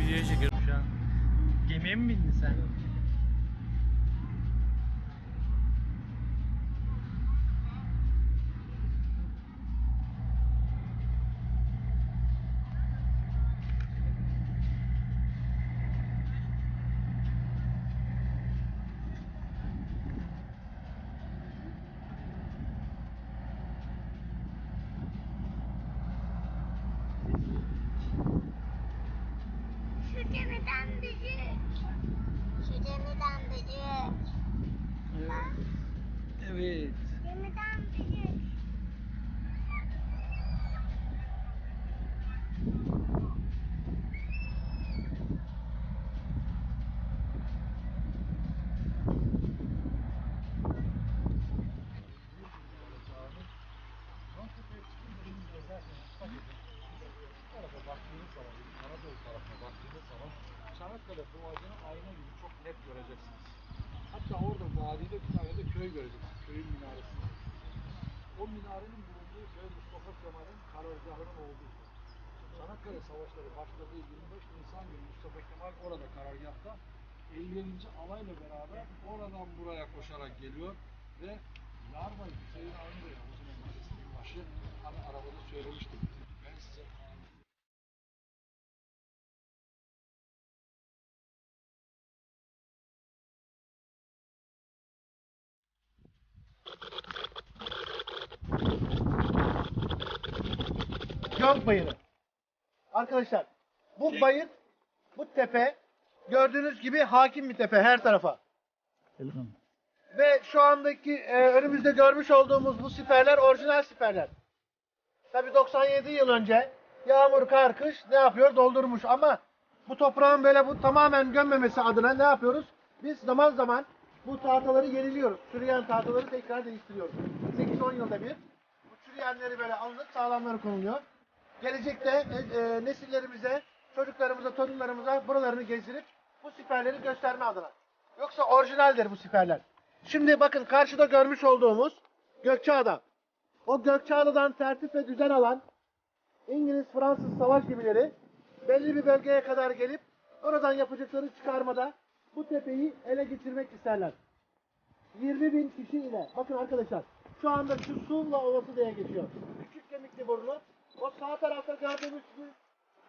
videoya çekiyorum şu an. Gemiye mi bindin sen? Şu gemiden büyük. Şu gemiden büyük. Bak, Evet. gemiden büyük. tarafa baktığınız zaman, Anadolu tarafına baktığınız zaman Çanakkale Boğazı'nı ayna gibi çok net göreceksiniz. Hatta orada vadide bir tane de köy göreceksiniz. Köyün minaresi. O minarenin bulunduğu köy Mustafa Kemal'in karargahının olduğu. Çanakkale Savaşları başladığı 25 Nisan günü Mustafa Kemal orada karargahta 57. alayla beraber oradan buraya koşarak geliyor ve Yarbay Hüseyin Avni Bey, o zaman başı, hani arabada söylemiştim. Ben size Bayırı. Arkadaşlar bu bayır, bu tepe gördüğünüz gibi hakim bir tepe her tarafa. Ve şu andaki e, önümüzde görmüş olduğumuz bu siperler orijinal siperler. Tabi 97 yıl önce yağmur, kar, kış ne yapıyor? Doldurmuş ama bu toprağın böyle bu tamamen gömmemesi adına ne yapıyoruz? Biz zaman zaman bu tahtaları yeniliyoruz. Çürüyen tahtaları tekrar değiştiriyoruz. 8-10 yılda bir. Bu çürüyenleri böyle alınıp sağlamları konuluyor. Gelecekte e, e, nesillerimize, çocuklarımıza, torunlarımıza buralarını gezdirip bu siperleri gösterme adına. Yoksa orijinaldir bu siperler. Şimdi bakın karşıda görmüş olduğumuz Gökçeada. O Gökçeada'dan tertip ve düzen alan İngiliz-Fransız savaş gemileri belli bir bölgeye kadar gelip oradan yapacakları çıkarmada bu tepeyi ele geçirmek isterler. 20 bin kişi ile bakın arkadaşlar şu anda şu Suvla Ovası diye geçiyor. Küçük kemikli burnu. O sağ tarafta gördüğümüz bir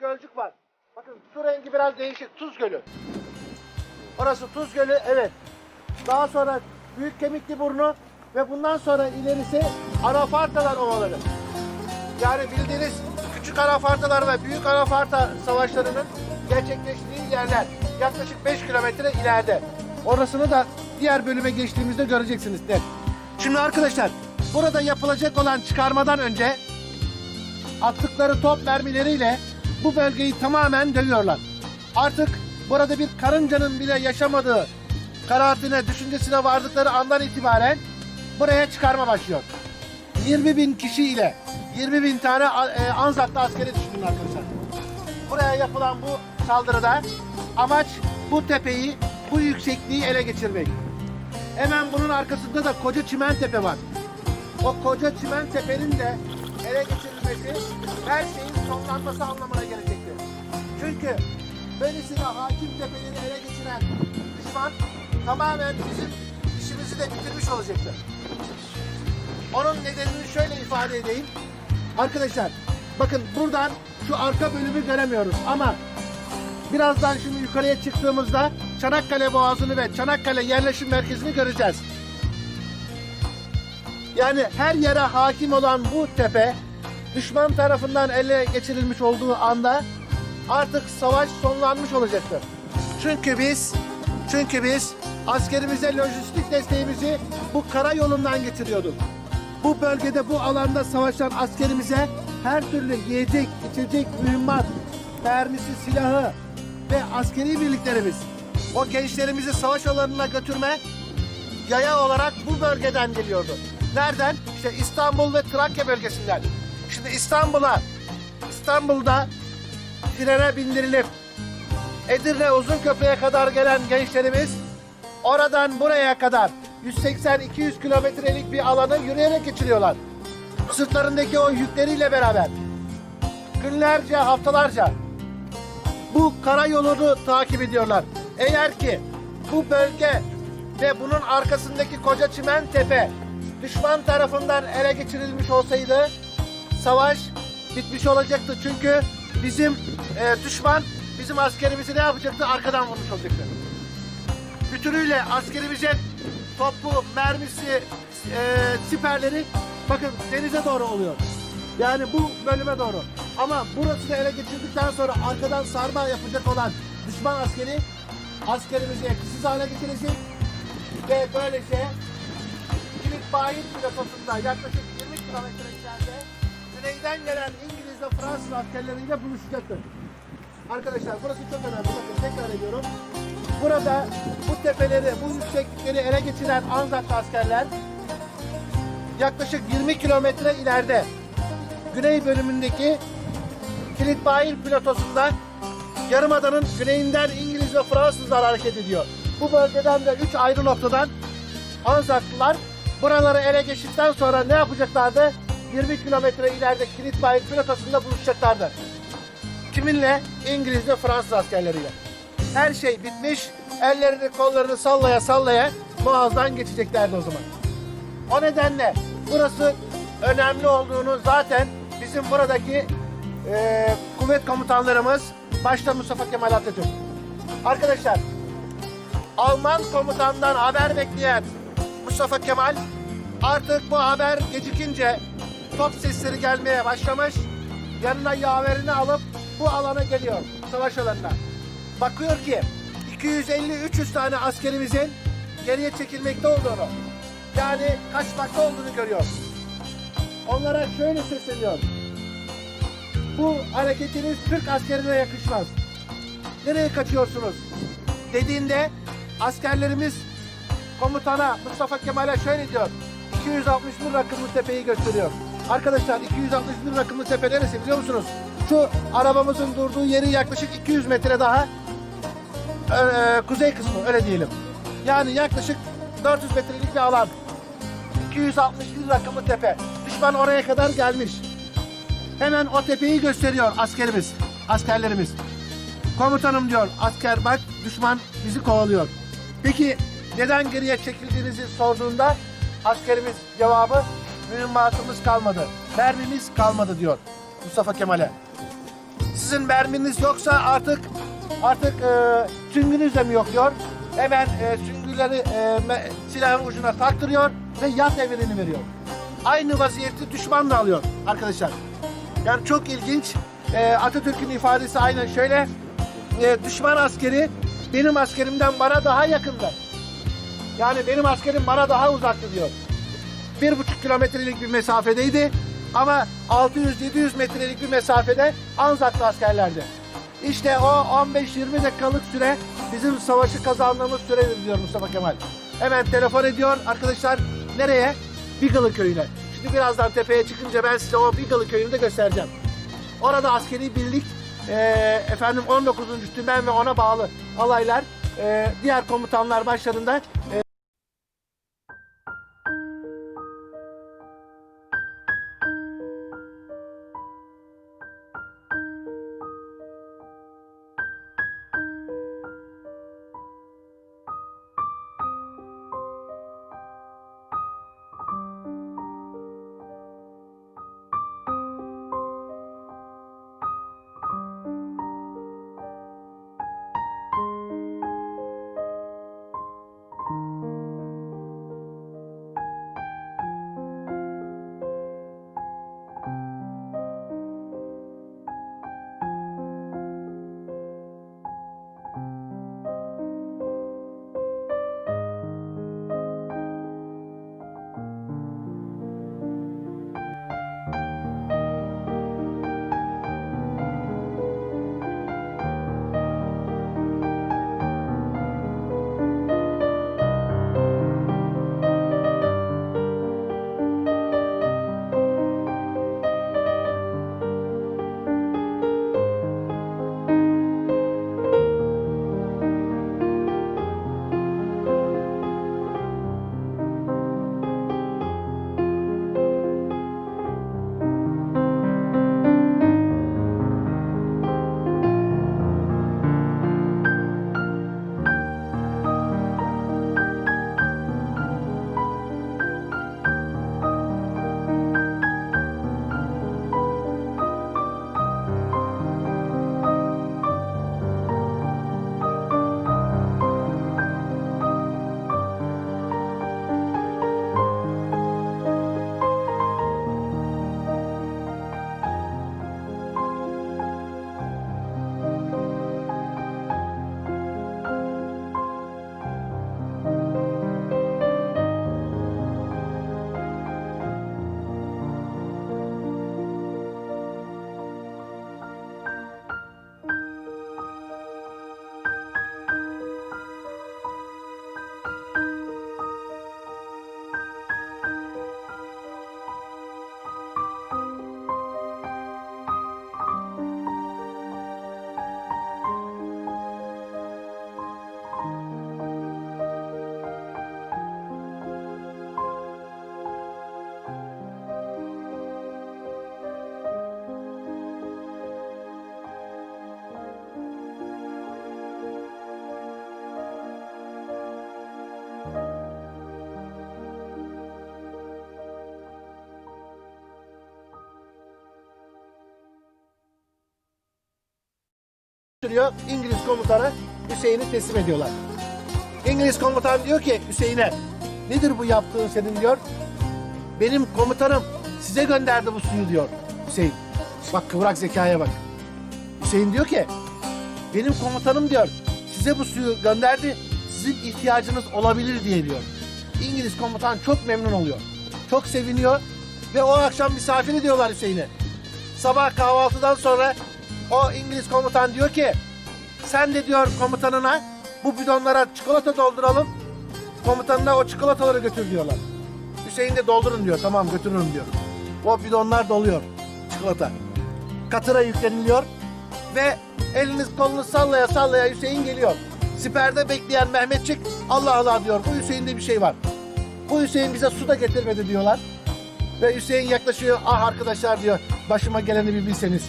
gölcük var. Bakın su rengi biraz değişik. Tuz Gölü. Orası Tuz Gölü evet. Daha sonra Büyük Kemikli Burnu ve bundan sonra ilerisi Anafartalar Ovaları. Yani bildiğiniz küçük anafartalar ve büyük anafarta savaşlarının gerçekleştiği yerler. Yaklaşık 5 kilometre ileride. Orasını da diğer bölüme geçtiğimizde göreceksiniz net. Şimdi arkadaşlar burada yapılacak olan çıkarmadan önce attıkları top mermileriyle bu bölgeyi tamamen dövüyorlar. Artık burada bir karıncanın bile yaşamadığı kanaatine, düşüncesine vardıkları andan itibaren buraya çıkarma başlıyor. 20 bin kişi ile 20 bin tane e, Anzaklı askeri düşünün arkadaşlar. Buraya yapılan bu saldırıda amaç bu tepeyi, bu yüksekliği ele geçirmek. Hemen bunun arkasında da koca çimen tepe var. O koca çimen tepenin de ele geçirilmesi her şeyin sonlanması anlamına gelecektir. Çünkü böylesine hakim tepeleri ele geçiren düşman tamamen bizim işimizi de bitirmiş olacaktır. Onun nedenini şöyle ifade edeyim. Arkadaşlar bakın buradan şu arka bölümü göremiyoruz ama birazdan şimdi yukarıya çıktığımızda Çanakkale Boğazı'nı ve Çanakkale yerleşim merkezini göreceğiz. Yani her yere hakim olan bu tepe düşman tarafından ele geçirilmiş olduğu anda artık savaş sonlanmış olacaktır. Çünkü biz çünkü biz askerimize lojistik desteğimizi bu karayolundan getiriyorduk. Bu bölgede bu alanda savaşan askerimize her türlü yiyecek, içecek, mühimmat, mermisi, silahı ve askeri birliklerimiz o gençlerimizi savaş alanına götürme yaya olarak bu bölgeden geliyordu. Nereden? İşte İstanbul ve Trakya bölgesinden. Şimdi İstanbul'a, İstanbul'da trene bindirilip Edirne Uzunköprü'ye kadar gelen gençlerimiz oradan buraya kadar 180-200 kilometrelik bir alanı yürüyerek geçiriyorlar. Sırtlarındaki o yükleriyle beraber. Günlerce, haftalarca. bu karayolunu takip ediyorlar. Eğer ki bu bölge ve bunun arkasındaki koca çimen tepe düşman tarafından ele geçirilmiş olsaydı savaş bitmiş olacaktı. Çünkü bizim e, düşman bizim askerimizi ne yapacaktı? Arkadan vurmuş olacaktı. Bütünüyle askerimizin topu, mermisi, e, siperleri bakın denize doğru oluyor. Yani bu bölüme doğru. Ama burası da ele geçirdikten sonra arkadan sarma yapacak olan düşman askeri askerimizi etkisiz hale getirecek ve böylece Kilit Bayit plakosunda yaklaşık 20 kilometre güneyden gelen İngiliz ve Fransız askerleriyle buluşacaktır. Arkadaşlar burası çok önemli. Bakın tekrar ediyorum. Burada bu tepeleri, bu yükseklikleri ele geçiren Anzaklı askerler yaklaşık 20 kilometre ileride güney bölümündeki Kilitbayır platosundan Yarımada'nın güneyinden İngiliz ve Fransızlar hareket ediyor. Bu bölgeden de 3 ayrı noktadan Anzaklılar buraları ele geçirdikten sonra ne yapacaklardı? 20 kilometre ileride Kilitbayır platosunda buluşacaklardı. Kiminle? İngiliz ve Fransız askerleriyle. Her şey bitmiş. Ellerini kollarını sallaya sallaya Boğaz'dan geçeceklerdi o zaman. O nedenle burası önemli olduğunu zaten bizim buradaki eee, kuvvet komutanlarımız başta Mustafa Kemal Atatürk. Arkadaşlar Alman komutandan haber bekleyen Mustafa Kemal artık bu haber gecikince top sesleri gelmeye başlamış. Yanına yaverini alıp bu alana geliyor savaş alanına. Bakıyor ki 250-300 tane askerimizin geriye çekilmekte olduğunu yani kaçmakta olduğunu görüyor. Onlara şöyle sesleniyor. Bu hareketiniz Türk askerine yakışmaz. Nereye kaçıyorsunuz? Dediğinde askerlerimiz komutana Mustafa Kemal'e şöyle diyor. 261 rakımlı tepeyi gösteriyor. Arkadaşlar 261 rakımlı tepe neresi biliyor musunuz? Şu arabamızın durduğu yeri yaklaşık 200 metre daha e, kuzey kısmı öyle diyelim. Yani yaklaşık 400 metrelik bir alan. 261 rakımlı tepe. Düşman oraya kadar gelmiş. Hemen o tepeyi gösteriyor askerimiz, askerlerimiz. Komutanım diyor, asker bak düşman bizi kovalıyor. Peki neden geriye çekildiğinizi sorduğunda askerimiz cevabı mühimmatımız kalmadı, mermimiz kalmadı diyor Mustafa Kemal'e. Sizin merminiz yoksa artık artık e, süngünüz de mi yok diyor. Hemen e, süngüleri e, me- silahın ucuna taktırıyor ve yat emrini veriyor. Aynı vaziyeti düşman da alıyor arkadaşlar. Yani çok ilginç. E, Atatürk'ün ifadesi aynen şöyle. E, düşman askeri benim askerimden bana daha yakındı. Yani benim askerim bana daha uzaktı diyor. Bir buçuk kilometrelik bir mesafedeydi. Ama 600-700 metrelik bir mesafede Anzaklı askerlerdi. İşte o 15-20 dakikalık süre bizim savaşı kazandığımız süredir diyor Mustafa Kemal. Hemen telefon ediyor arkadaşlar. Nereye? Bigalı köyüne. Şimdi birazdan tepeye çıkınca ben size o Bigalı köyünü de göstereceğim. Orada askeri birlik, eee, efendim 19. Tümen ve ona bağlı alaylar, eee, diğer komutanlar başlarında eee, götürüyor İngiliz komutana Hüseyin'i teslim ediyorlar. İngiliz komutan diyor ki Hüseyin'e nedir bu yaptığın senin diyor. Benim komutanım size gönderdi bu suyu diyor Hüseyin. Bak kıvrak zekaya bak. Hüseyin diyor ki benim komutanım diyor size bu suyu gönderdi sizin ihtiyacınız olabilir diye diyor. İngiliz komutan çok memnun oluyor. Çok seviniyor ve o akşam misafir ediyorlar Hüseyin'e. Sabah kahvaltıdan sonra o İngiliz komutan diyor ki sen de diyor komutanına bu bidonlara çikolata dolduralım. Komutanına o çikolataları götür diyorlar. Hüseyin de doldurun diyor. Tamam götürürüm diyor. O bidonlar doluyor çikolata. Katıra yükleniliyor ve eliniz kolunu sallaya sallaya Hüseyin geliyor. Siperde bekleyen Mehmetçik Allah Allah diyor. Bu Hüseyin'de bir şey var. Bu Hüseyin bize su da getirmedi diyorlar. Ve Hüseyin yaklaşıyor. Ah arkadaşlar diyor. Başıma geleni bir bilseniz.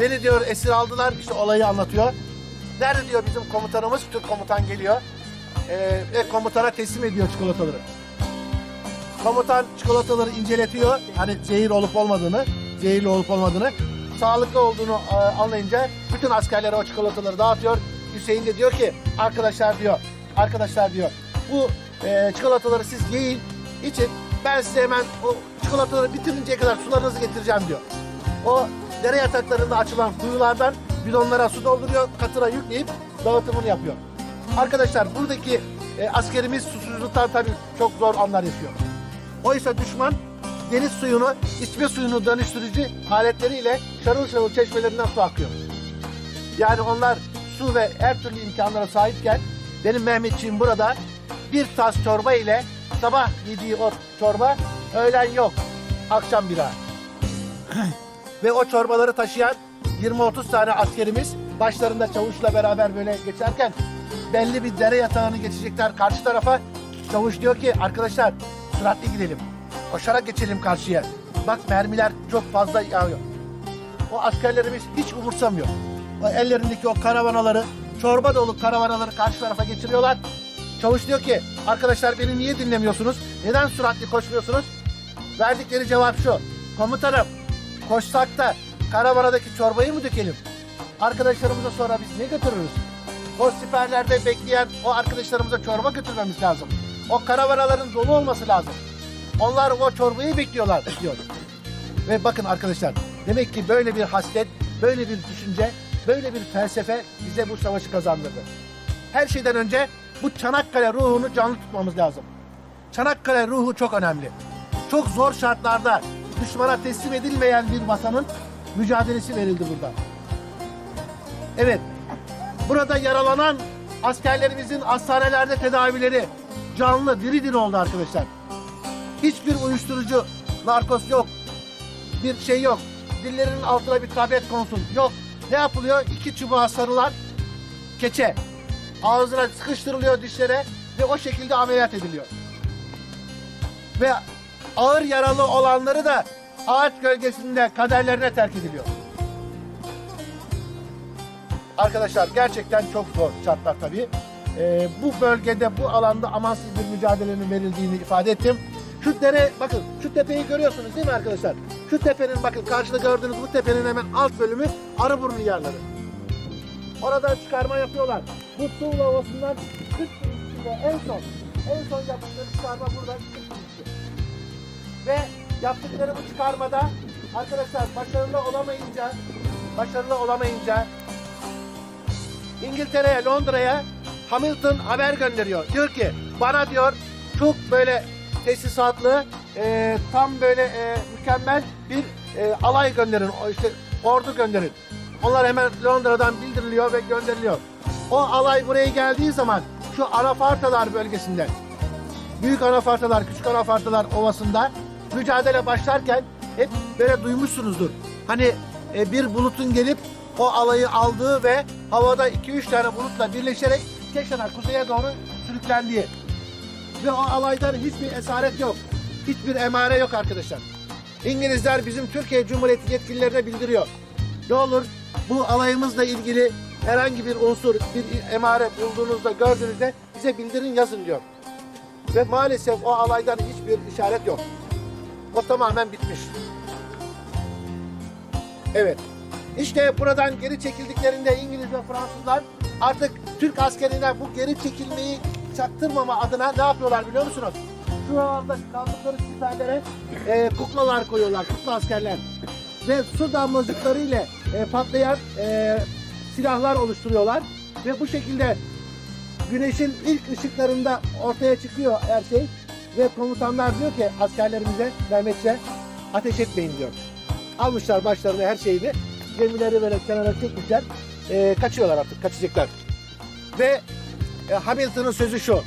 Beni diyor esir aldılar. İşte olayı anlatıyor. Nerede diyor bizim komutanımız? Türk komutan geliyor. Ee, ve komutana teslim ediyor çikolataları. Komutan çikolataları inceletiyor. Hani zehir olup olmadığını, zehirli olup olmadığını, sağlıklı olduğunu e, anlayınca bütün askerlere o çikolataları dağıtıyor. Hüseyin de diyor ki arkadaşlar diyor, arkadaşlar diyor bu e, çikolataları siz yiyin, için ben size hemen o çikolataları bitirinceye kadar sularınızı getireceğim diyor. O dere yataklarında açılan kuyulardan bidonlara su dolduruyor, katıra yükleyip dağıtımını yapıyor. Arkadaşlar buradaki e, askerimiz susuzluktan tabii çok zor anlar yaşıyor. Oysa düşman deniz suyunu, içme suyunu dönüştürücü aletleriyle şarıl şarıl çeşmelerinden su akıyor. Yani onlar su ve her türlü imkanlara sahipken benim Mehmetçiğim burada bir tas çorba ile sabah yediği o çorba öğlen yok, akşam bira. ve o çorbaları taşıyan 20-30 tane askerimiz başlarında çavuşla beraber böyle geçerken belli bir dere yatağını geçecekler karşı tarafa. Çavuş diyor ki arkadaşlar süratli gidelim. Koşarak geçelim karşıya. Bak mermiler çok fazla yağıyor. O askerlerimiz hiç umursamıyor. O ellerindeki o karavanaları, çorba dolu karavanaları karşı tarafa geçiriyorlar. Çavuş diyor ki arkadaşlar beni niye dinlemiyorsunuz? Neden süratli koşmuyorsunuz? Verdikleri cevap şu. Komutanım koşsak da karavanadaki çorbayı mı dökelim? Arkadaşlarımıza sonra biz ne götürürüz? O siperlerde bekleyen o arkadaşlarımıza çorba götürmemiz lazım. O karavanaların dolu olması lazım. Onlar o çorbayı bekliyorlar diyor. Ve bakın arkadaşlar demek ki böyle bir haslet, böyle bir düşünce, böyle bir felsefe bize bu savaşı kazandırdı. Her şeyden önce bu Çanakkale ruhunu canlı tutmamız lazım. Çanakkale ruhu çok önemli. Çok zor şartlarda düşmana teslim edilmeyen bir vatanın mücadelesi verildi burada. Evet, burada yaralanan askerlerimizin hastanelerde tedavileri canlı, diri diri oldu arkadaşlar. Hiçbir uyuşturucu, narkos yok. Bir şey yok. Dillerinin altına bir tablet konsun. Yok. Ne yapılıyor? İki çubuğa sarılan keçe. Ağzına sıkıştırılıyor dişlere ve o şekilde ameliyat ediliyor. Ve ağır yaralı olanları da ağaç gölgesinde kaderlerine terk ediliyor. Arkadaşlar gerçekten çok zor şartlar tabii. Ee, bu bölgede, bu alanda amansız bir mücadelenin verildiğini ifade ettim. Şu dere, bakın şu tepeyi görüyorsunuz değil mi arkadaşlar? Şu tepenin bakın karşıda gördüğünüz bu tepenin hemen alt bölümü Arıburnu yerleri. Oradan çıkarma yapıyorlar. Bu Tuğla Ovası'ndan 40 gün içinde en son, en son yaptıkları çıkarma buradan 40 gün içinde. Ve yaptıkları bu çıkarmada arkadaşlar başarılı olamayınca, başarılı olamayınca İngiltere'ye, Londra'ya Hamilton haber gönderiyor. Diyor ki bana diyor çok böyle tesisatlı, e, tam böyle e, mükemmel bir e, alay gönderin. İşte ordu gönderin. Onlar hemen Londra'dan bildiriliyor ve gönderiliyor. O alay buraya geldiği zaman şu Anafartalar bölgesinde Büyük Anafartalar, Küçük Anafartalar Ovası'nda mücadele başlarken hep böyle duymuşsunuzdur. Hani e, bir bulutun gelip o alayı aldığı ve havada 2-3 tane bulutla birleşerek Keşan'a kuzeye doğru sürüklendiği. Ve o alaydan hiçbir esaret yok. Hiçbir emare yok arkadaşlar. İngilizler bizim Türkiye Cumhuriyeti yetkililerine bildiriyor. Ne olur bu alayımızla ilgili herhangi bir unsur, bir emare bulduğunuzda, gördüğünüzde bize bildirin yazın diyor. Ve maalesef o alaydan hiçbir işaret yok. O tamamen bitmiş. Evet. İşte buradan geri çekildiklerinde İngiliz ve Fransızlar artık Türk askerinden bu geri çekilmeyi çaktırmama adına ne yapıyorlar biliyor musunuz? Şuralarda kaldıkları siperlere e, kuklalar koyuyorlar, kukla askerler. Ve su damlacıklarıyla e, patlayan e, silahlar oluşturuyorlar. Ve bu şekilde güneşin ilk ışıklarında ortaya çıkıyor her şey. Ve komutanlar diyor ki askerlerimize, Mehmetçe ateş etmeyin diyor. Almışlar başlarına her şeyini. Gemileri böyle kenara çekmişler. Ee, kaçıyorlar artık, kaçacaklar. Ve e, Hamilton'ın sözü şu.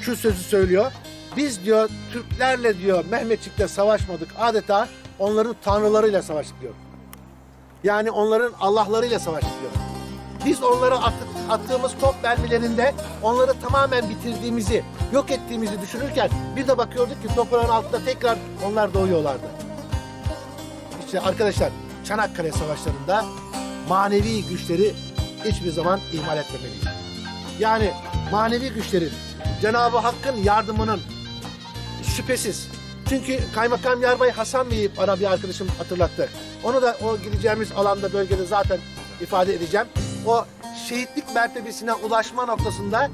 Şu sözü söylüyor. Biz diyor Türklerle diyor Mehmetçik'te savaşmadık. Adeta onların tanrılarıyla savaştık diyor. Yani onların Allah'larıyla savaştık diyor. Biz onlara attık, attığımız top mermilerinde onları tamamen bitirdiğimizi, yok ettiğimizi düşünürken bir de bakıyorduk ki toprağın altında tekrar onlar doğuyorlardı. İşte arkadaşlar Çanakkale Savaşları'nda manevi güçleri hiçbir zaman ihmal etmemeliyiz. Yani manevi güçlerin Cenab-ı Hakk'ın yardımının şüphesiz. Çünkü Kaymakam Yarbay Hasan Bey'i bana bir arkadaşım hatırlattı. Onu da o gideceğimiz alanda bölgede zaten ifade edeceğim. O şehitlik mertebesine ulaşma noktasında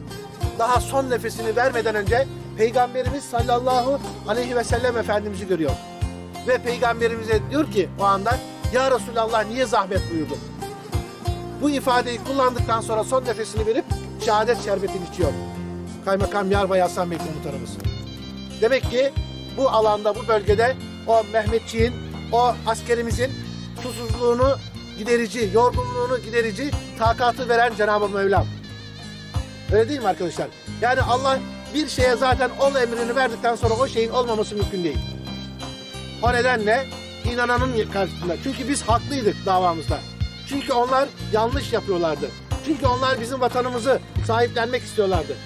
daha son nefesini vermeden önce Peygamberimiz sallallahu aleyhi ve sellem Efendimiz'i görüyor. Ve Peygamberimize diyor ki o anda Ya Resulallah niye zahmet buyurdun? Bu ifadeyi kullandıktan sonra son nefesini verip şehadet şerbetini içiyor. Kaymakam Yarbay Hasan Bey komutanımız. Demek ki bu alanda, bu bölgede o Mehmetçiğin, o askerimizin susuzluğunu giderici, yorgunluğunu giderici takatı veren Cenab-ı Mevlam. Öyle değil mi arkadaşlar? Yani Allah bir şeye zaten ol emrini verdikten sonra o şeyin olmaması mümkün değil. O nedenle inananın karşısında. Çünkü biz haklıydık davamızda. Çünkü onlar yanlış yapıyorlardı. Çünkü onlar bizim vatanımızı sahiplenmek istiyorlardı.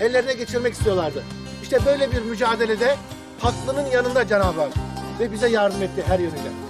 Ellerine geçirmek istiyorlardı. İşte böyle bir mücadelede haklının yanında Cenab-ı Hak ve bize yardım etti her yönüyle.